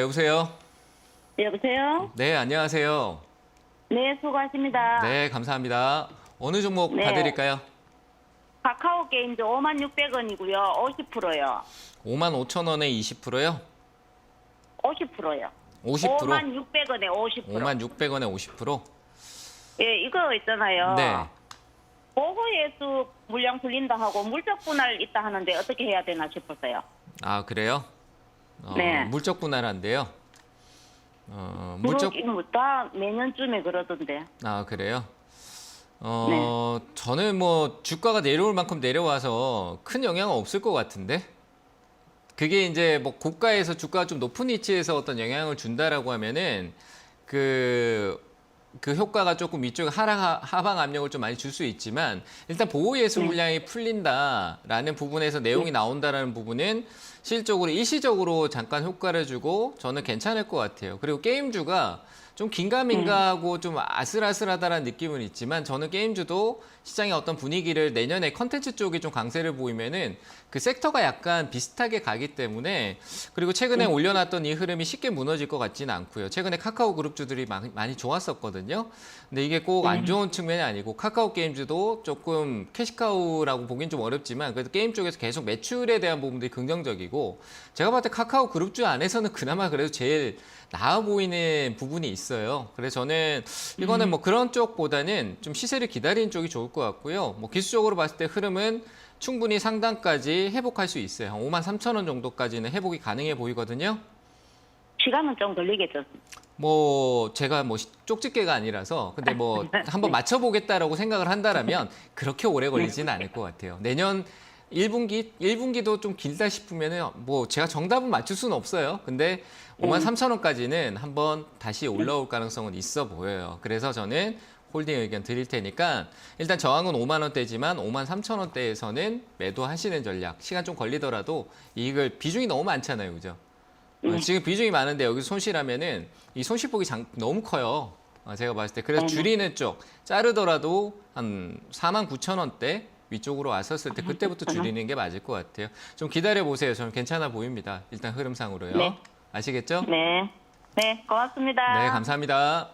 여보세요? 여보세요? 네, 안녕하세요. 네, 수고하십니다. 네, 감사합니다. 어느 종목 네. 봐드릴까요? 카카오 게임즈 5만 600원이고요. 50%요. 5만 5천 원에 20%요? 50%요. 50%? 5만 600원에 50%. 5만 600원에 50%? 예, 이거 있잖아요. 네. 보호예수 물량 풀린다 하고 물적 분할 있다 하는데 어떻게 해야 되나 싶었어요. 아, 그래요? 어, 네. 물적 분할한데요. 어, 물적 뭐다 매년쯤에 그러던데. 아, 그래요? 어, 저는 뭐 주가가 내려올 만큼 내려와서 큰 영향은 없을 것 같은데. 그게 이제 뭐 고가에서 주가가 좀 높은 위치에서 어떤 영향을 준다라고 하면은 그, 그 효과가 조금 위쪽 하락, 하방 압력을 좀 많이 줄 수 있지만 일단 보호 예수 물량이 풀린다라는 부분에서 내용이 나온다라는 부분은 실적으로 일시적으로 잠깐 효과를 주고 저는 괜찮을 것 같아요. 그리고 게임주가 좀 긴가민가하고 좀 아슬아슬하다라는 느낌은 있지만 저는 게임주도 시장의 어떤 분위기를 내년에 컨텐츠 쪽이 좀 강세를 보이면은 그 섹터가 약간 비슷하게 가기 때문에 그리고 최근에 올려놨던 이 흐름이 쉽게 무너질 것 같지는 않고요. 최근에 카카오 그룹주들이 많이, 많이 좋았었거든요. 근데 이게 꼭 안 좋은 측면이 아니고 카카오 게임주도 조금 캐시카우라고 보긴 좀 어렵지만 그래도 게임 쪽에서 계속 매출에 대한 부분들이 긍정적이고 제가 봤을 때 카카오 그룹주 안에서는 그나마 그래도 제일 나아 보이는 부분이 있어요. 그래서 저는 이거는 뭐 그런 쪽보다는 좀 시세를 기다리는 쪽이 좋을 것 같고요. 뭐 기술적으로 봤을 때 흐름은 충분히 상단까지 회복할 수 있어요. 한 5만 3천 원 정도까지는 회복이 가능해 보이거든요. 시간은 좀 걸리겠죠. 뭐 제가 뭐 쪽집게가 아니라서 근데 뭐 한번 맞춰보겠다라고 생각을 한다라면 그렇게 오래 걸리지는 않을 것 같아요. 내년 1분기 1분기도 좀 길다 싶으면은 뭐 제가 정답은 맞출 수는 없어요. 근데 5만 3천 원까지는 한번 다시 올라올 가능성은 있어 보여요. 그래서 저는 홀딩 의견 드릴 테니까 일단 저항은 5만 원대지만 5만 3천 원대에서는 매도하시는 전략. 시간 좀 걸리더라도 이익을 비중이 너무 많잖아요. 그죠? 어, 지금 비중이 많은데 여기 손실하면은 이 손실폭이 장- 너무 커요. 어, 제가 봤을 때 그래서 줄이는 쪽 자르더라도 한 4만 9천 원대 위쪽으로 왔었을 때 그때부터 줄이는 게 맞을 것 같아요. 좀 기다려 보세요. 저는 괜찮아 보입니다. 일단 흐름상으로요. 네. 아시겠죠? 네. 네, 고맙습니다. 네, 감사합니다.